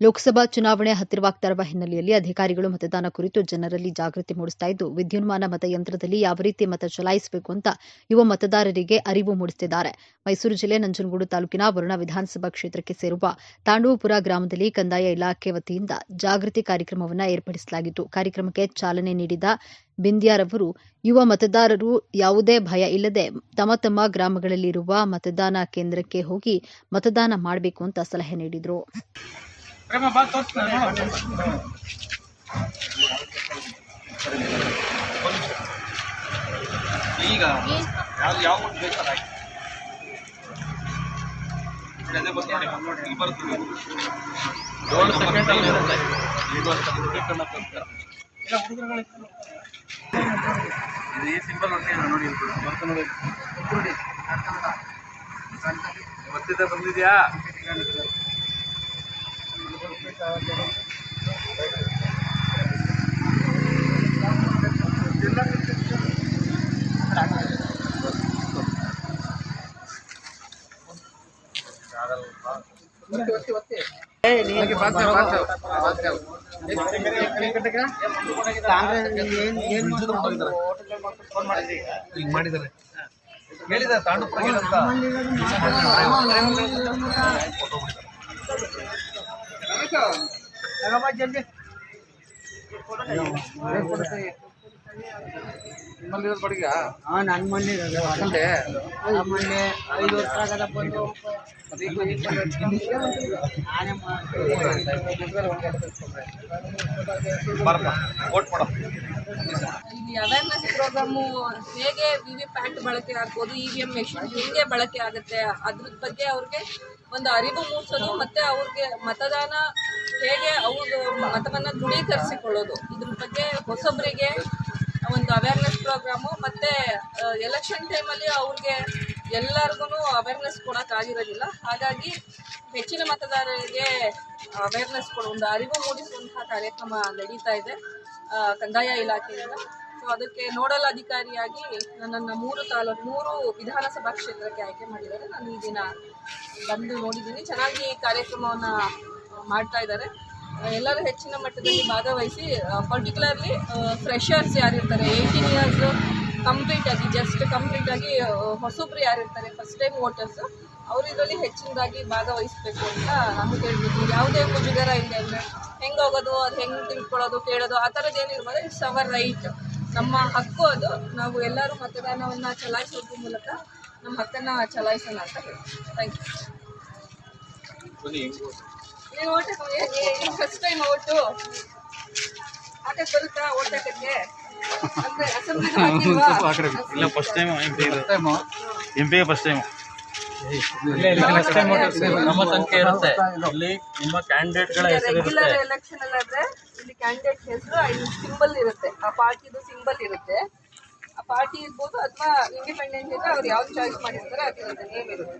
ಲೋಕಸಭಾ ಚುನಾವಣೆ ಹತ್ತಿರವಾಗ್ತಾ ಹಿನ್ನೆಲೆಯಲ್ಲಿ ಅಧಿಕಾರಿಗಳು ಮತದಾನ ಕುರಿತು ಜನರಲ್ಲಿ ಜಾಗೃತಿ ಮೂಡಿಸ್ತಾ ಇದ್ದು, ವಿದ್ಯುನ್ಮಾನ ಮತಯಂತ್ರದಲ್ಲಿ ಯಾವ ರೀತಿ ಮತ ಚಲಾಯಿಸಬೇಕು ಅಂತ ಯುವ ಮತದಾರರಿಗೆ ಅರಿವು ಮೂಡಿಸುತ್ತಿದ್ದಾರೆ ಮೈಸೂರು ಜಿಲ್ಲೆ ನಂಜನಗೂಡು ತಾಲೂಕಿನ ವರುಣ ವಿಧಾನಸಭಾ ಕ್ಷೇತ್ರಕ್ಕೆ ಸೇರುವ ತಾಂಡೂಪುರ ಗ್ರಾಮದಲ್ಲಿ ಕಂದಾಯ ಇಲಾಖೆ ವತಿಯಿಂದ ಜಾಗೃತಿ ಕಾರ್ಯಕ್ರಮವನ್ನು ಏರ್ಪಡಿಸಲಾಗಿತ್ತು. ಕಾರ್ಯಕ್ರಮಕ್ಕೆ ಚಾಲನೆ ನೀಡಿದ ಬಿಂದ್ಯಾರವರು, ಯುವ ಮತದಾರರು ಯಾವುದೇ ಭಯ ಇಲ್ಲದೆ ತಮ್ಮ ತಮ್ಮ ಗ್ರಾಮಗಳಲ್ಲಿರುವ ಮತದಾನ ಕೇಂದ್ರಕ್ಕೆ ಹೋಗಿ ಮತದಾನ ಮಾಡಬೇಕು ಅಂತ ಸಲಹೆ ನೀಡಿದರು. ಪ್ರೇಮ ಬಾ ತೋರಿಸ್ತೀನಿ ನೋಡು ಈಗ ಯಾವ್ದು ಯಾವ ಒಂದು ಬೇಕಲ್ಲ ಅಂತ ಈ ಸಿಂಬಲ್ ನೋಡಿ ಬರ್ತಾ ನೋಡಿ ಬರ್ತಿದ್ದ ಬಂದಿದ್ಯಾ ಈಗ ಮಾಡಿದ್ದಾರೆ ತಾಂಡುಪುರ ಅಂತ ನಿಮ್ಮಲ್ಲಿರೋದು ಬಡಿಗ ಹಾಂ ನನ್ನ ಮನೆ ಇರೋದು ಅಲ್ಲೇ ಆ ಮೊನ್ನೆ ಐದು ವರ್ಷ ಆಗದ ಬಂದು ಬರಪ್ಪ ಓಟ್ ಮಾಡಪ್ಪ ಪ್ರೋಗ್ರಾಮು ಹೇಗೆ ವಿ ವಿ ಪ್ಯಾಟ್ ಬಳಕೆ ಆಗ್ಬೋದು ಇ ವಿ ಎಂ ಮೆಷಿನ್ ಹೇಗೆ ಬಳಕೆ ಆಗುತ್ತೆ ಅದ್ರ ಬಗ್ಗೆ ಅವ್ರಿಗೆ ಒಂದು ಅರಿವು ಮೂಡಿಸೋದು ಮತ್ತೆ ಅವ್ರಿಗೆ ಮತದಾನ ಹೇಗೆ ಅವ್ರದ್ದು ಮತವನ್ನು ದೃಢೀಕರಿಸಿಕೊಳ್ಳೋದು. ಇದ್ರ ಬಗ್ಗೆ ಹೊಸೊಬ್ಬರಿಗೆ ಒಂದು ಅವೇರ್ನೆಸ್ ಪ್ರೋಗ್ರಾಮು ಮತ್ತು ಎಲೆಕ್ಷನ್ ಟೈಮಲ್ಲಿ ಅವ್ರಿಗೆ ಎಲ್ಲರಿಗೂ ಅವೇರ್ನೆಸ್ ಕೊಡೋಕ್ಕಾಗಿರೋದಿಲ್ಲ ಹಾಗಾಗಿ ಹೆಚ್ಚಿನ ಮತದಾರರಿಗೆ ಅವೇರ್ನೆಸ್ ಕೊಡೋ, ಒಂದು ಅರಿವು ಮೂಡಿಸುವಂತಹ ಕಾರ್ಯಕ್ರಮ ನಡೀತಾ ಇದೆ ಕಂದಾಯ ಇಲಾಖೆಯಿಂದ. ಅದಕ್ಕೆ ನೋಡಲ್ ಅಧಿಕಾರಿಯಾಗಿ ನನ್ನನ್ನು ಮೂರು ತಾಲೂಕು ಮೂರು ವಿಧಾನಸಭಾ ಕ್ಷೇತ್ರಕ್ಕೆ ಆಯ್ಕೆ ಮಾಡಿದ್ದಾರೆ. ನಾನು ಈ ದಿನ ಬಂದು ನೋಡಿದ್ದೀನಿ. ಚೆನ್ನಾಗಿ ಕಾರ್ಯಕ್ರಮವನ್ನು ಮಾಡ್ತಾ ಇದ್ದಾರೆ. ಎಲ್ಲರೂ ಹೆಚ್ಚಿನ ಮಟ್ಟದಲ್ಲಿ ಭಾಗವಹಿಸಿ ಪರ್ಟಿಕ್ಯುಲರ್ಲಿ ಫ್ರೆಷರ್ಸ್ ಯಾರಿರ್ತಾರೆ ಏಯ್ಟೀನ್ ಇಯರ್ಸ್ ಕಂಪ್ಲೀಟ್ ಆಗಿ ಜಸ್ಟ್ ಕಂಪ್ಲೀಟ್ ಆಗಿ ಹೊಸಬ್ರು ಯಾರಿರ್ತಾರೆ ಫಸ್ಟ್ ಟೈಮ್ ವೋಟರ್ಸ್ ಅವರು ಇದರಲ್ಲಿ ಹೆಚ್ಚಿನದಾಗಿ ಭಾಗವಹಿಸಬೇಕು ಅಂತ ನಾನು ಕೇಳ್ಬೋದು ಯಾವುದೇ ಮುಜುಗರ ಇಲ್ಲ ಅಂದರೆ, ಹೆಂಗೆ ಹೋಗೋದು, ಅದು ಹೆಂಗೆ ತಿಳ್ಕೊಳ್ಳೋದು, ಕೇಳೋದು, ಆ ಥರದ್ದು ಏನಿರ್ಬೋದು ಇಟ್ಸ್ ಅವರ್ ರೈಟ್ ನಮ್ಮ ಹಕ್ಕು ಅದು. ನಾವು ಎಲ್ಲರೂ ಮತದಾನವನ್ನು ಚಲಾಯಿಸೋದ್ರ ಮೂಲಕ ನಮ್ಮ ಹಕ್ಕನ್ನು ಚಲಾಯಿಸೋಣ ಅಂತ ಹೇಳ್ತೀವಿ ಥ್ಯಾಂಕ್ ಯು ನೀನು ಓಟಕ್ಕೆ ಫಸ್ಟ್ ಟೈಮ್ ಓಟು ಹಾಕಕ್ಕೆ ಬರುತ್ತಾ ಓಟಕ್ಕೆ ಅಂದ್ರೆ ಇಲ್ಲ first time M P first time ನಮ್ಮ ಸಂಖ್ಯೆ ಇರುತ್ತೆ. ಇಲ್ಲಿ ನಿಮ್ಮ ಕ್ಯಾಂಡಿಡೇಟ್ಗಳ ಹೆಸರು ರೆಗ್ಯುಲರ್ ಎಲೆಕ್ಷನ್ ಅಲ್ಲಾದ್ರೆ ಇಲ್ಲಿ ಕ್ಯಾಂಡಿಡೇಟ್ ಹೆಸರು ಇಲ್ಲಿ ಸಿಂಬಲ್ ಇರುತ್ತೆ. ಆ ಪಾರ್ಟಿದು ಸಿಂಬಲ್ ಇರುತ್ತೆ. ಆ ಪಾರ್ಟಿ ಇರ್ಬೋದು ಅಥವಾ ಇಂಡಿಪೆಂಡೆಂಟ್ ಇದ್ರೆ ಅವ್ರು ಯಾವ್ದು ಚಾಯ್ಸ್ ಮಾಡಿರ್ತಾರೆ ಅದ್ರ ನೇಮ್ ಇರುತ್ತೆ.